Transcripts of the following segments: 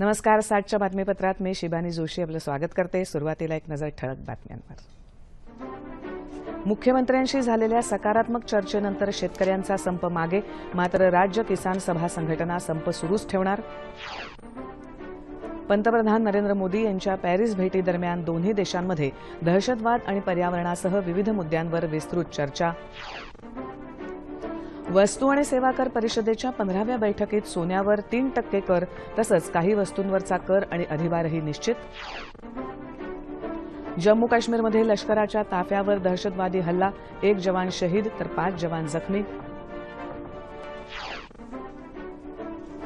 नमस्कार साठच्या बातमीपत्रात मी शिबानी जोशी आपलं स्वागत करते. सुरुवातीला एक नजर ठळक बातम्यांवर. मुख्यमंत्र्यांशी झालेल्या सकारात्मक चर्चेनंतर शेतकऱ्यांचा संप मागे मात्र राज्य किसान सभा संघटना संप सुरूच ठेवणार? पंतप्रधान नरेंद्र मोदी यांच्या पॅरिस भेटीदरम्यान दोन्ही देशांमध्ये दहशतवाद आणि पर्यावरणासह विविध मुद्द्यांवर विस्तृत चर्चा. वस्तू आणि सेवा कर परिषदेच्या पंधराव्या बैठकीत सोन्यावर तीन टक्के कर तसंच काही वस्तूंवरचा कर आणि अधिभारही निश्चित. जम्मू काश्मीरमध्ये लष्कराच्या ताफ्यावर दहशतवादी हल्ला एक जवान शहीद तर पाच जवान जखमी.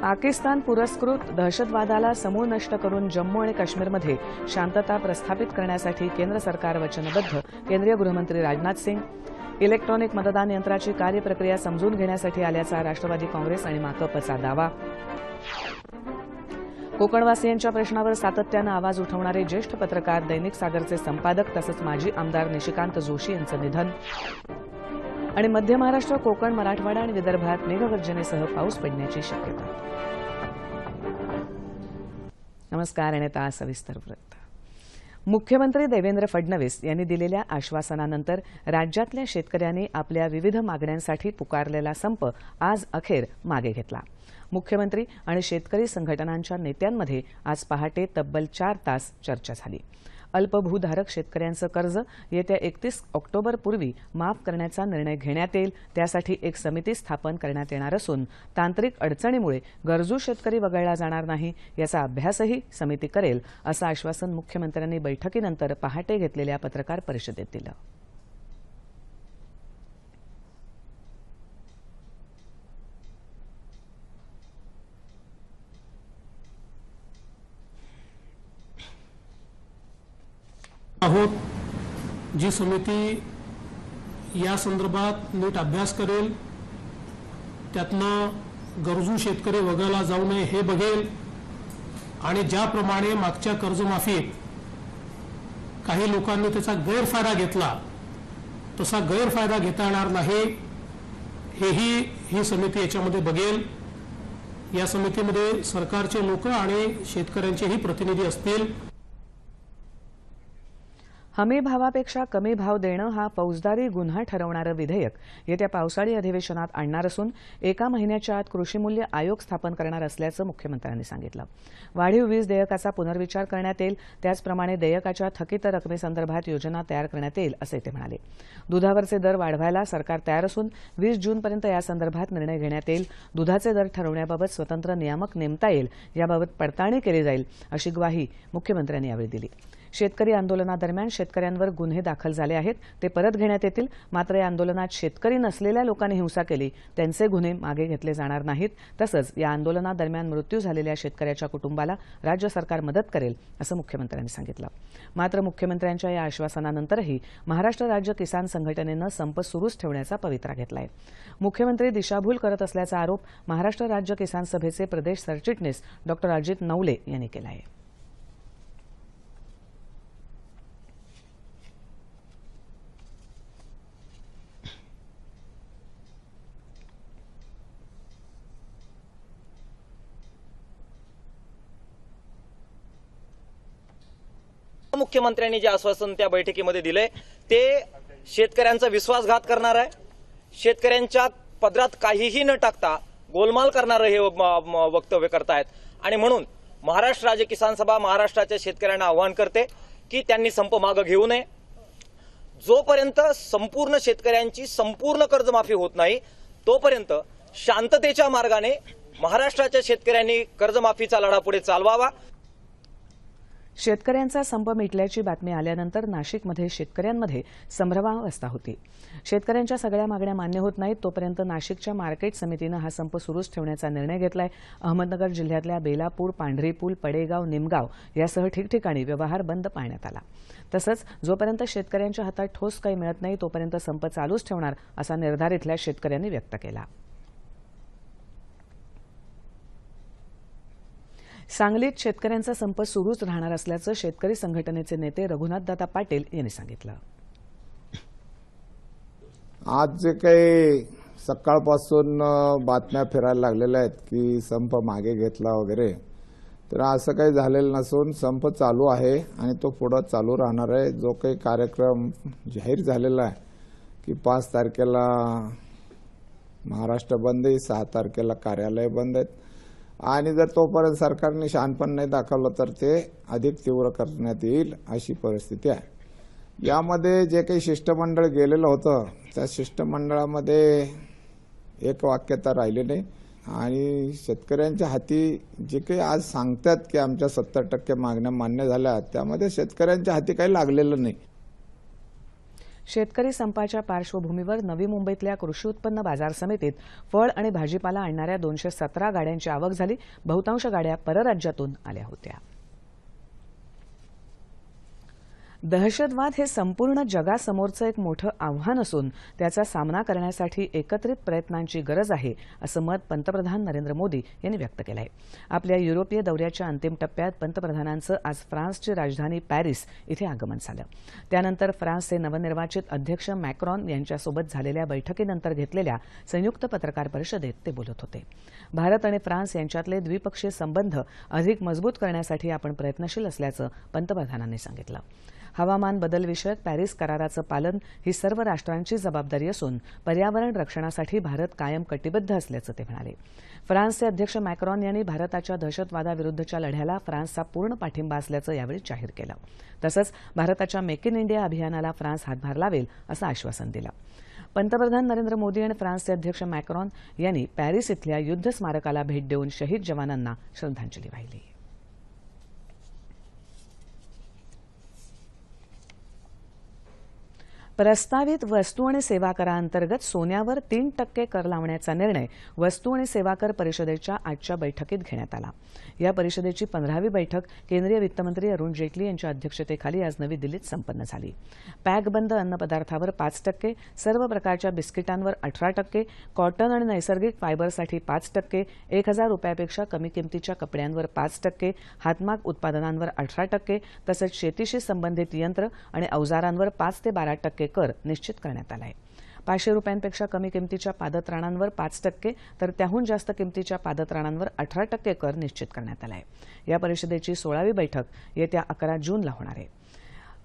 पाकिस्तान पुरस्कृत दहशतवादाला समूळ नष्ट करून जम्मू आणि काश्मीरमध्ये शांतता प्रस्थापित करण्यासाठी केंद्र सरकार वचनबद्ध केंद्रीय गृहमंत्री राजनाथ सिंग. इलेक्ट्रॉनिक मतदान यंत्राची कार्यप्रक्रिया समजून घेण्यासाठी आल्याचा राष्ट्रवादी काँग्रेस आणि माकपचा दावा. कोकणवासियांच्या प्रश्नावर सातत्यानं आवाज उठवणारे ज्येष्ठ पत्रकार दैनिक सागरचे संपादक तसंच माजी आमदार निशिकांत जोशी यांचं निधन. आणि मध्य महाराष्ट्र कोकण मराठवाडा आणि विदर्भात मेघगर्जनेसह पाऊस पडण्याची शक्यता. नमस्कार आणि आता सविस्तर वृत्त. मुख्यमंत्री देवेंद्र फडणवीस यांनी दिलेल्या आश्वासनानंतर राज्यातल्या शेतकऱ्यांनी आपल्या विविध मागण्यांसाठी पुकारलेला संप आज अखेर मागे घेतला. मुख्यमंत्री आणि शेतकरी संघटनांच्या नेत्यांमध्ये आज पहाटे तब्बल चार तास चर्चा झाली. अल्पभूधारक शेतकऱ्यांचं कर्ज येत्या एकतीस ऑक्टोबरपूर्वी माफ करण्याचा निर्णय घेण्यात येईल. त्यासाठी एक समिती स्थापन करण्यात येणार असून तांत्रिक अडचणीमुळे गरजू शेतकरी वगळला जाणार नाही याचा अभ्यासही समिती करेल असं आश्वासन मुख्यमंत्र्यांनी बैठकीनंतर पहाटे घेतलेल्या पत्रकार परिषदेत दिलं. आहोत जी समिती या संदर्भात नीट अभ्यास करेल त्यातनं गरजू शेतकरी वगळला जाऊ नये हे बघेल आणि ज्याप्रमाणे मागच्या कर्जमाफीत काही लोकांनी त्याचा गैरफायदा घेतला तसा गैरफायदा घेता येणार नाही हेही ही समिती याच्यामध्ये बघेल. या समितीमध्ये सरकारचे लोक आणि शेतकऱ्यांचेही प्रतिनिधी असतील. हमी भावापेक्षा कमी भाव देणं हा फौजदारी गुन्हा ठरवणारं विधेयक येत्या पावसाळी अधिवेशनात आणणार असून एका महिन्याच्या आत कृषीमूल्य आयोग स्थापन करणार असल्याचं मुख्यमंत्र्यांनी सांगितलं. वाढीव वीज देयकाचा पुनर्विचार करण्यात येईल त्याचप्रमाणे देयकाच्या थकीत रकमेसंदर्भात योजना तयार करण्यात येईल असे ते म्हणाले. दुधावरचे दर वाढवायला सरकार तयार असून वीस जूनपर्यंत यासंदर्भात निर्णय घेण्यात येईल. दुधाचे दर ठरवण्याबाबत स्वतंत्र नियामक नेमता येईल याबाबत पडताळणी केली जाईल अशी ग्वाही मुख्यमंत्र्यांनी यावेळी दिली. शेतकरी आंदोलनादरम्यान शेतकऱ्यांवर गुन्हे दाखल झाले आहेत. ते परत घेण्यात येतील. मात्र या आंदोलनात शेतकरी नसलेल्या लोकांनी हिंसा केली. त्यांचे गुन्हे मागे घेतले जाणार नाहीत. तसंच या आंदोलनादरम्यान मृत्यू झालेल्या शेतकऱ्याच्या कुटुंबाला राज्य सरकार मदत करेल असं मुख्यमंत्र्यांनी सांगितलं. मात्र मुख्यमंत्र्यांच्या या आश्वासनानंतरही महाराष्ट्र राज्य किसान संघटनेनं संप सुरूच ठेवण्याचा पवित्रा घेतलाय. मुख्यमंत्री दिशाभूल करत असल्याचा आरोप महाराष्ट्र राज्य किसान सभेचे प्रदेश सरचिटणीस डॉ अजित नवले यांनी केला आहे मुख्यमंत्र्यांनी जे आश्वासन त्या बैठकीमध्ये दिले ते शेतकऱ्यांचा विश्वासघात करणार आहे. शेतकऱ्यांच्या पदरात काहीही न टाकता गोलमाल करणारं हे वक्तव्य करतायत. आणि म्हणून महाराष्ट्र राज्य किसान सभा महाराष्ट्राच्या शेतकऱ्यांना आवाहन करते की त्यांनी संप मागं घेऊ नये. जोपर्यंत संपूर्ण शेतकऱ्यांची संपूर्ण कर्जमाफी होत नाही तोपर्यंत शांततेच्या मार्गाने महाराष्ट्राच्या शेतकऱ्यांनी कर्जमाफीचा लढा पुढे चालवावा. शेतकऱ्यांचा संप मिटल्याची बातमी आल्यानंतर नाशिकमध्ये शेतकऱ्यांमध्ये संभ्रमावस्था होती. शेतकऱ्यांच्या सगळ्या मागण्या मान्य होत नाहीत तोपर्यंत नाशिकच्या मार्केट समितीनं हा संप सुरूच ठेवण्याचा निर्णय घेतलाय. अहमदनगर जिल्ह्यातल्या बेलापूर पांढरीपूल पडेगाव निमगाव यासह ठिकठिकाणी व्यवहार बंद पाळण्यात आला. तसंच जोपर्यंत शेतकऱ्यांच्या हातात ठोस काही मिळत नाही तोपर्यंत संप चालूच ठेवणार असा निर्धार इथल्या शेतकऱ्यांनी व्यक्त केला. सांगलीत शेतकऱ्यांचा संप सुरूच राहणार असल्याचं शेतकरी संघटनेचे नेते रघुनाथदादा पाटील यांनी सांगितलं. आज जे काही सकाळपासून बातम्या फिरायला लागलेल्या आहेत की संप मागे घेतला वगैरे तर असं काही झालेलं नसून संप चालू आहे आणि तो पुढं चालू राहणार आहे. जो काही कार्यक्रम जाहीर झालेला आहे की पाच तारखेला महाराष्ट्र बंद आहे सहा तारखेला कार्यालय बंद आहेत. आणि जर तोपर्यंत सरकारने शहाणपण नाही दाखवलं तर ते अधिक तीव्र करण्यात येईल अशी परिस्थिती आहे. यामध्ये जे काही शिष्टमंडळ गेलेलं होतं त्या शिष्टमंडळामध्ये एक वाक्यता राहिली नाही. आणि शेतकऱ्यांच्या हाती जे काही आज सांगतात की आमच्या सत्तर टक्के मागण्या मान्य झाल्या त्यामध्ये शेतकऱ्यांच्या हाती काही लागलेलं नाही. शेतकरी संपाच्या पार्श्वभूमीवर नवी मुंबईतल्या कृषी उत्पन्न बाजार समितीत फळ आणि भाजीपाला आणणाऱ्या दोनशे सतरा गाड्यांची आवक झाली. बहुतांश गाड्या परराज्यातून आल्या होत्या. दहशतवाद हे संपूर्ण जगासमोरचं एक मोठं आव्हान असून त्याचा सामना करण्यासाठी एकत्रित प्रयत्नांची गरज आहे असं मत पंतप्रधान नरेंद्र मोदी यांनी व्यक्त केलं आहे आपल्या युरोपीय दौऱ्याच्या अंतिम टप्प्यात पंतप्रधानांचं आज फ्रान्सची राजधानी पॅरिस इथे आगमन झालं. त्यानंतर फ्रान्सचे नवनिर्वाचित अध्यक्ष मॅक्रॉन यांच्यासोबत झालेल्या बैठकीनंतर घेतलेल्या संयुक्त पत्रकार परिषदेत ते बोलत होते. भारत आणि फ्रान्स यांच्यातले द्विपक्षीय संबंध अधिक मजबूत करण्यासाठी आपण प्रयत्नशील असल्याचं पंतप्रधानांनी सांगितलं. हवामान बदलविषयक पॅरिस कराराचं पालन ही सर्व राष्ट्रांची जबाबदारी असून पर्यावरण रक्षणासाठी भारत कायम कटिबद्ध असल्याचं ते म्हणाले. फ्रान्सचे अध्यक्ष मॅक्रॉन यांनी भारताच्या दहशतवादाविरुद्धच्या लढ्याला फ्रान्सचा पूर्ण पाठिंबा असल्याचं यावेळी जाहीर केलं. तसंच भारताच्या मेक इन इंडिया अभियानाला फ्रान्स हातभार लावेल असं आश्वासन दिलं. पंतप्रधान नरेंद्र मोदी आणि फ्रान्सचे अध्यक्ष मॅक्रॉन यांनी पॅरिस इथल्या युद्ध स्मारकाला भेट देऊन शहीद जवानांना श्रद्धांजली वाहिली. प्रस्तावित वस्तू आणि सेवा कराअंतर्गत सोन्यावर तीन टक्के कर लावण्याचा निर्णय वस्तू आणि सेवा कर परिषदेच्या आजच्या बैठकीत घेण्यात आला. या परिषदेची पंधरावी बैठक केंद्रीय वित्तमंत्री अरुण जेटली यांच्या अध्यक्षतेखाली आज नवी दिल्लीत संपन्न झाली. पॅकबंद अन्नपदार्थावर पाच टक्के सर्व प्रकारच्या बिस्किटांवर अठरा टक्के कॉटन आणि नैसर्गिक फायबरसाठी पाच टक्के एक हजार रुपयापेक्षा कमी किमतीच्या कपड्यांवर पाच टक्के हातमाग उत्पादनांवर अठरा टक्के तसंच शेतीशी संबंधित यंत्र आणि अवजारांवर पाच ते बारा टक्के कर निश्चित करण्यात आला आहे पाचशे रुपयांपेक्षा कमी किमतीच्या पादत्राणांवर पाच टक्के तर त्याहून जास्त किमतीच्या पादत्राणांवर अठरा टक्के कर निश्चित करण्यात आला आहे या परिषदेची सोळावी बैठक येत्या अकरा जूनला होणार आहे.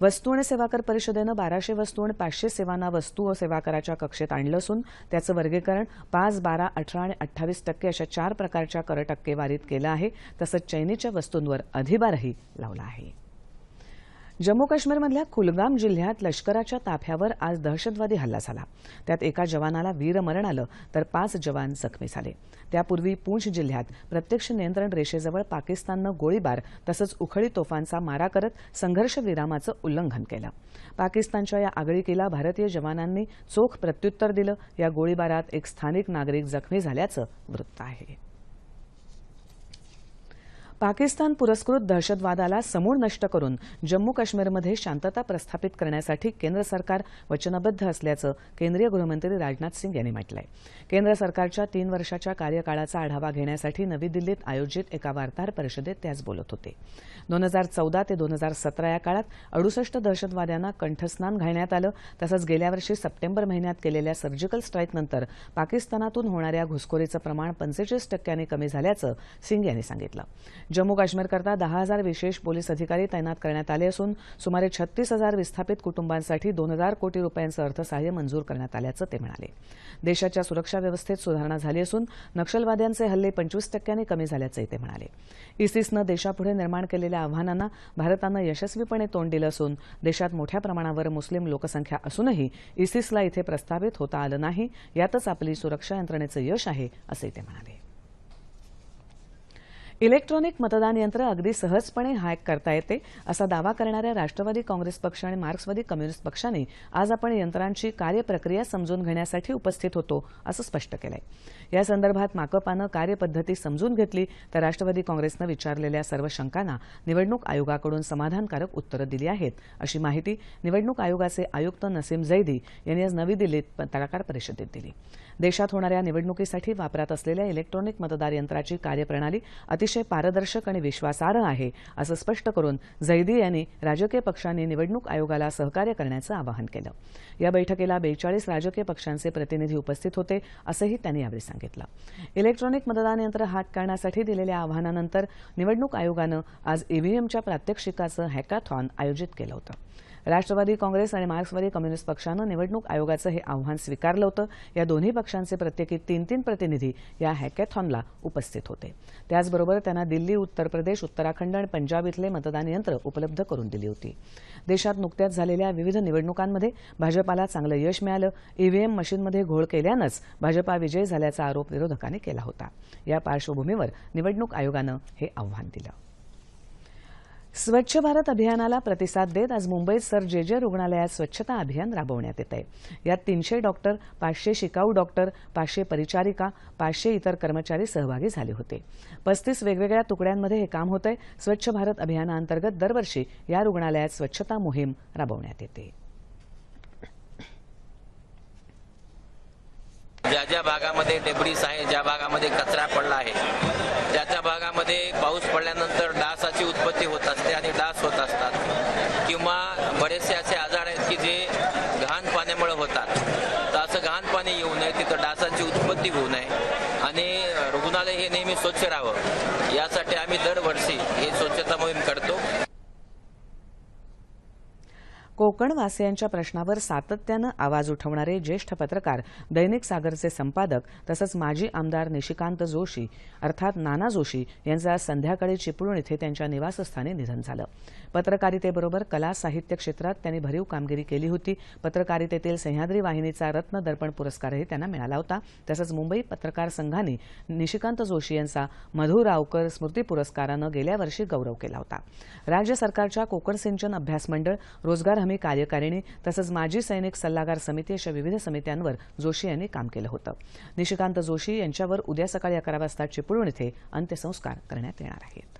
वस्तू आणि सेवा कर परिषदेनं बाराशे वस्तू आणि पाचशे सेवांना वस्तू व सेवा कराच्या कक्षेत आणलं असून त्याचं वर्गीकरण पाच बारा अठरा आणि अठ्ठावीस टक्के अशा चार प्रकारच्या कर टक्केवारीत केलं आहे. तसंच चैनीच्या वस्तूंवर अधिभारही लावला आहे. जम्मू काश्मीरमधल्या कुलगाम जिल्ह्यात लष्कराच्या ताफ्यावर आज दहशतवादी हल्ला झाला. त्यात एका जवानाला वीरमरण आलं तर पाच जवान जखमी झाले. त्यापूर्वी पूंछ जिल्ह्यात प्रत्यक्ष नियंत्रण रेषेजवळ पाकिस्ताननं गोळीबार तसंच उखळी तोफांचा मारा करत संघर्ष विरामाचं उल्लंघन केलं. पाकिस्तानच्या या आगळीकीला भारतीय जवानांनी चोख प्रत्युत्तर दिलं. या गोळीबारात एक स्थानिक नागरिक जखमी झाल्याचं वृत्त आहे. पाकिस्तान पुरस्कृत दहशतवादाला समूळ नष्ट करून जम्मू काश्मीरमध्ये शांतता प्रस्थापित करण्यासाठी केंद्र सरकार वचनबद्ध असल्याचं केंद्रीय गृहमंत्री राजनाथ सिंग यांनी म्हटलंय. केंद्र सरकारच्या तीन वर्षाच्या कार्यकाळाचा आढावा घेण्यासाठी नवी दिल्लीत आयोजित एका वार्ताहर परिषदेत ते आज बोलत होते. दोन हजार चौदा ते दोन हजार सतरा या काळात अडुसष्ट दहशतवाद्यांना कंठस्नान घालण्यात आलं. तसंच गेल्या वर्षी सप्टेंबर महिन्यात केलेल्या सर्जिकल स्ट्राईकनंतर पाकिस्तानातून होणाऱ्या घुसखोरीचं प्रमाण पंचेचाळीस टक्क्यांनी कमी झाल्याचं सिंग यांनी सांगितलं. जम्मू काश्मीरकरता दहा हजार विशेष पोलीस अधिकारी तैनात करण्यात आले असून सुमारे छत्तीस हजार विस्थापित कुटुंबांसाठी दोन हजार कोटी रुपयांचं अर्थसहाय्य मंजूर करण्यात आल्याचं ते म्हणाले. देशाच्या सुरक्षा व्यवस्थेत सुधारणा झाली असून नक्षलवाद्यांचे हल्ले पंचवीस टक्क्यांनी कमी झाल्याचंही ते म्हणाले. इसिसनं देशापुढे निर्माण केलेल्या आव्हानांना भारतानं यशस्वीपणे तोंड दिलं असून देशात मोठ्या प्रमाणावर मुस्लिम लोकसंख्या असूनही इसिसला इथे प्रस्तावित होता आलं नाही यातच आपली सुरक्षा यंत्रणेचं यश आहे असंही ते म्हणाले. इलेक्ट्रॉनिक मतदान यंत्र अगदी सहजपणे हॅक करता येते असा दावा करणाऱ्या राष्ट्रवादी काँग्रेस पक्ष आणि मार्क्सवादी कम्युनिस्ट पक्षाने आज आपण यंत्रांची कार्यप्रक्रिया समजून घेण्यासाठी उपस्थित होतो असं स्पष्ट केलंय. या संदर्भात माकपानं कार्यपद्धती समजून घेतली तर राष्ट्रवादी काँग्रेसनं विचारलेल्या सर्व शंकांना निवडणूक आयोगाकडून समाधानकारक उत्तरं दिली आहेत अशी माहिती निवडणूक आयोगाचे आयुक्त नसीम जैदी यांनी आज नवी दिल्लीत पत्रकार परिषदेत दिली. देशात होणाऱ्या निवडणुकीसाठी वापरात असलेल्या इलेक्ट्रॉनिक मतदार यंत्राची कार्यप्रणाली अतिशय अतिशय पारदर्शक आणि विश्वासार्ह आहे असं स्पष्ट करून झैदी यांनी राजकीय पक्षांनी निवडणूक आयोगाला सहकार्य करण्याचं आवाहन केलं. या बैठकीला बेचाळीस राजकीय पक्षांचे प्रतिनिधी उपस्थित होते असंही त्यांनी यावेळी सांगितलं. इलेक्ट्रॉनिक मतदान यंत्र हाताळण्यासाठी दिलेल्या आव्हानानंतर निवडणूक आयोगानं आज ईव्हीएमच्या प्रात्यक्षिकाचं हॅकाथॉन आयोजित केलं होतं. राष्ट्रवादी काँग्रेस आणि मार्क्सवादी कम्युनिस्ट पक्षानं निवडणूक आयोगाचं हे आव्हान स्वीकारलं होतं. या दोन्ही पक्षांचे प्रत्येकी तीन तीन प्रतिनिधी या हॅकॅथॉनला उपस्थित होते. त्याचबरोबर त्यांना दिल्ली उत्तर प्रदेश उत्तराखंड आणि पंजाब इथले मतदान यंत्र उपलब्ध करून दिली होती. देशात नुकत्याच झालेल्या विविध निवडणुकांमध्ये भाजपाला चांगलं यश मिळालं. ईव्हीएम मशीनमध्ये घोळ केल्यानंच भाजपा विजयी झाल्याचा आरोप विरोधकांनी केला होता. या पार्श्वभूमीवर निवडणूक आयोगानं हे आव्हान दिलं. स्वच्छ भारत अभियानाला प्रतिसाद देत आज मुंबईत सर जे जे रुग्णालयात स्वच्छता अभियान राबवण्यात येत आहे. यात तीनशे डॉक्टर पाचशे शिकाऊ डॉक्टर पाचशे परिचारिका पाचशे इतर कर्मचारी सहभागी झाले होते. पस्तीस वेगवेगळ्या तुकड्यांमध्ये हे काम होतंय. स्वच्छ भारत अभियानाअंतर्गत दरवर्षी या रुग्णालयात स्वच्छता मोहीम राबवण्यात येते. ज्या ज्या भागामध्ये डेब्रिस आहे ज्या भागामध्ये कचरा पडला आहे त्या त्या भागामध्ये पाऊस पडल्यानंतर डासाची उत्पत्ती होत असते आणि डास होत असतात किंवा बरेचसे असे आजार आहेत की जे घाण पाण्यामुळे होतात. तर असं घाण पाणी येऊ नये तिथं डासाची उत्पत्ती होऊ नये आणि रुग्णालय हे नेहमी स्वच्छ राहावं. यासाठी आम्ही दरवर्षी ही स्वच्छता मोहीम करतो. कोकणवासियांच्या प्रश्नावर सातत्यानं आवाज उठवणारे ज्येष्ठ पत्रकार दैनिक सागरचे संपादक तसंच माजी आमदार निशिकांत जोशी अर्थात नाना जोशी यांचं आज संध्याकाळी चिपळूण इथे त्यांच्या निवासस्थानी निधन झालं. पत्रकारितेबरोबर कला साहित्य क्षेत्रात त्यांनी भरीव कामगिरी केली होती. पत्रकारितेतील सह्याद्री वाहिनीचा रत्न दर्पण पुरस्कारही त्यांना मिळाला होता. तसंच मुंबई पत्रकार संघाने निशिकांत जोशी यांचा मधुरावकर स्मृती पुरस्कारानं गेल्या वर्षी गौरव केला होता. राज्य सरकारच्या कोकण सिंचन अभ्यास मंडळ रोजगार हमी कार्यकारिणी तसंच माजी सैनिक सल्लागार समिती अशा विविध समित्यांवर जोशी यांनी काम केलं होतं. निशिकांत जोशी यांच्यावर उद्या सकाळी अकरा वाजता चिपळूण इथे अंत्यसंस्कार करण्यात येणार आहेत.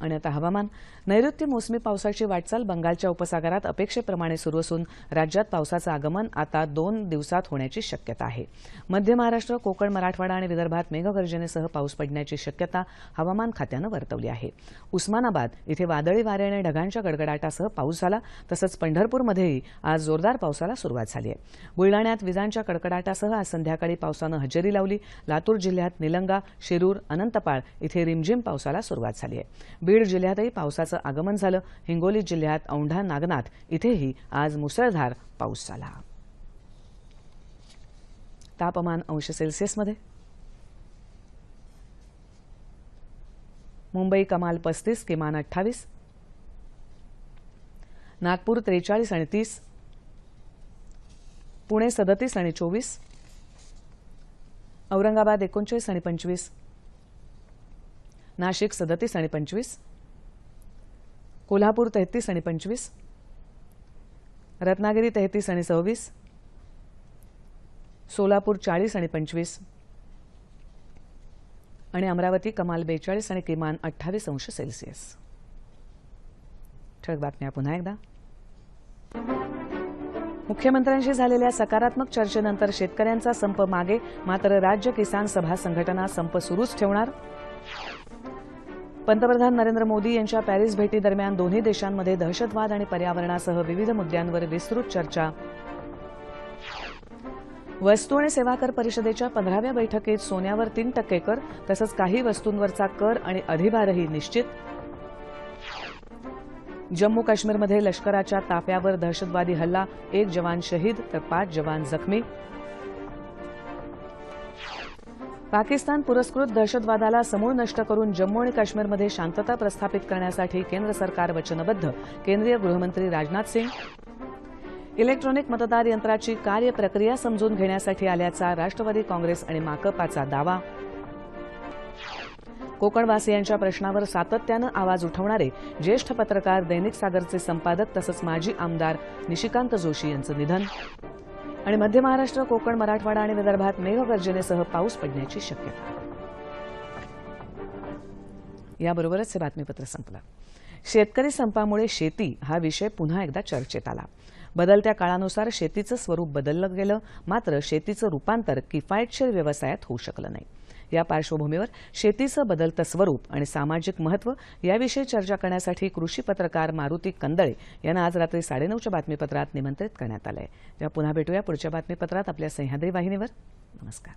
आणि आता हवामान. नैऋत्य मोसमी पावसाची वाटचाल बंगालच्या उपसागरात अपेक्षेप्रमाणे सुरू असून राज्यात पावसाचं आगमन आता दोन दिवसात होण्याची शक्यता आहे. मध्य महाराष्ट्र कोकण मराठवाडा आणि विदर्भात मेघगर्जनेसह पाऊस पडण्याची शक्यता हवामान खात्यानं वर्तवली आहे. उस्मानाबाद इथे वादळी वारे आणि ढगांच्या गडगडाटासह पाऊस झाला तसंच पंढरपूरमध्येही आज जोरदार पावसाला सुरुवात झाली आहे. बुलडाण्यात विजांच्या कडकडाटासह आज संध्याकाळी पावसानं हजेरी लावली. लातूर जिल्ह्यात निलंगा शिरूर अनंतपाळ इथे रिमझिम पावसाला सुरुवात झाली आहे. बीड जिल्ह्यातही पावसाचं आगमन झालं. हिंगोली जिल्ह्यात औंढा नागनाथ इथेही आज मुसळधार पाऊस झाला. तापमान अंश सेल्सिअसमध्ये. मुंबई कमाल पस्तीस किमान अठ्ठावीस. नागपूर त्रेचाळीस आणि तीस. पुणे सदतीस आणि चोवीस. औरंगाबाद एकोणचाळीस आणि पंचवीस. नाशिक सदतीस आणि पंचवीस कोल्हापूर तेहतीस आणि पंचवीस रत्नागिरी तेहतीस आणि सव्वीस सोलापूर चाळीस आणि पंचवीस आणि अमरावती कमाल बेचाळीस आणि किमान अठ्ठावीस अंश सेल्सिअस. ठळक बातम्या पुन्हा एकदा. मुख्यमंत्र्यांशी झालेल्या सकारात्मक चर्चेनंतर शेतकऱ्यांचा संप मागे मात्र राज्य किसान सभा संघटना संप सुरूच ठेवणार. पंतप्रधान नरेंद्र मोदी यांच्या पॅरिस भेटीदरम्यान दोन्ही देशांमध्ये दहशतवाद आणि पर्यावरणासह विविध मुद्द्यांवर विस्तृत चर्चा. वस्तू आणि सेवा कर परिषदेच्या पंधराव्या बैठकीत सोन्यावर तीन टक्के कर तसंच काही वस्तूंवरचा कर आणि अधिभारही निश्चित. जम्मू काश्मीरमध्ये लष्कराच्या ताफ्यावर दहशतवादी हल्ला एक जवान शहीद तर पाच जवान जखमी. पाकिस्तान पुरस्कृत दहशतवादाला समूळ नष्ट करून जम्मू आणि काश्मीरमध्ये शांतता प्रस्थापित करण्यासाठी केंद्र सरकार वचनबद्ध. केंद्रीय गृहमंत्री राजनाथ सिंग. इलेक्ट्रॉनिक मतदार यंत्राची कार्यप्रक्रिया समजून घेण्यासाठी आल्याचा राष्ट्रवादी काँग्रेस आणि माकपाचा दावा. कोकणवासियांच्या प्रश्नावर सातत्यानं आवाज उठवणारे ज्येष्ठ पत्रकार दैनिक सागरचे संपादक तसंच माजी आमदार निशिकांत जोशी यांचं निधन. आणि मध्य महाराष्ट्र कोकण मराठवाडा आणि विदर्भात मेघगर्जनेसह पाऊस पडण्याची शक्यता. याबरोबरच हे बातमीपत्र संपलं. शेतकरी संपामुळे शेती हा विषय पुन्हा एकदा चर्चेत आला. बदलत्या काळानुसार शेतीचं स्वरूप बदललं गेलं मात्र शेतीचं रूपांतर किफायतशीर व्यवसायात होऊ शकलं नाही. या पार्श्वभूमीवर शेतीचं बदलतं स्वरूप आणि सामाजिक महत्त्व याविषयी चर्चा करण्यासाठी कृषी पत्रकार मारुती कंदळे यांना आज रात्री साडेनऊच्या बातमीपत्रात निमंत्रित करण्यात आलं आहे तेव्हा पुन्हा भेटूया पुढच्या बातमीपत्रात आपल्या सह्याद्री वाहिनीवर. नमस्कार.